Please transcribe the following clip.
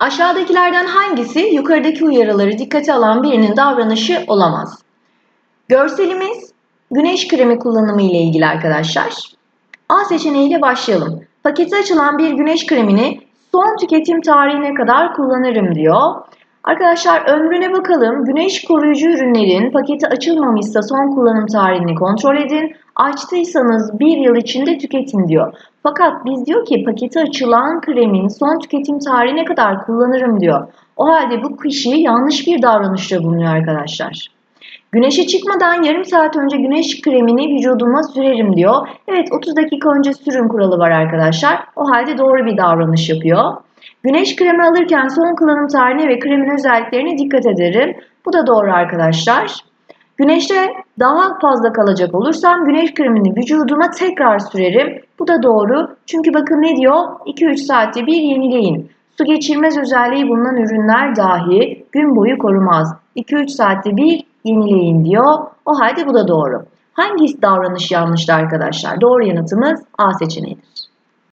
Aşağıdakilerden hangisi yukarıdaki uyarıları dikkate alan birinin davranışı olamaz? Görselimiz güneş kremi kullanımı ile ilgili arkadaşlar. A seçeneğiyle başlayalım. Paketi açılan bir güneş kremini son tüketim tarihine kadar kullanırım diyor. Arkadaşlar ömrüne bakalım. Güneş koruyucu ürünlerin paketi açılmamışsa son kullanım tarihini kontrol edin. Açtıysanız bir yıl içinde tüketin diyor. Fakat biz diyor ki paketi açılan kremin son tüketim tarihine kadar kullanırım diyor. O halde bu kişi yanlış bir davranışta bulunuyor arkadaşlar. Güneşe çıkmadan yarım saat önce güneş kremini vücuduma sürerim diyor. Evet 30 dakika önce sürün kuralı var arkadaşlar. O halde doğru bir davranış yapıyor. Güneş kremi alırken son kullanım tarihine ve kremin özelliklerine dikkat ederim. Bu da doğru arkadaşlar. Güneşte daha fazla kalacak olursam güneş kremini vücuduma tekrar sürerim. Bu da doğru. Çünkü bakın ne diyor? 2-3 saatte bir yenileyin. Su geçirmez özelliği bulunan ürünler dahi gün boyu korumaz. 2-3 saatte bir yenileyin diyor. O halde bu da doğru. Hangi davranış yanlıştı arkadaşlar? Doğru yanıtımız A seçeneğidir.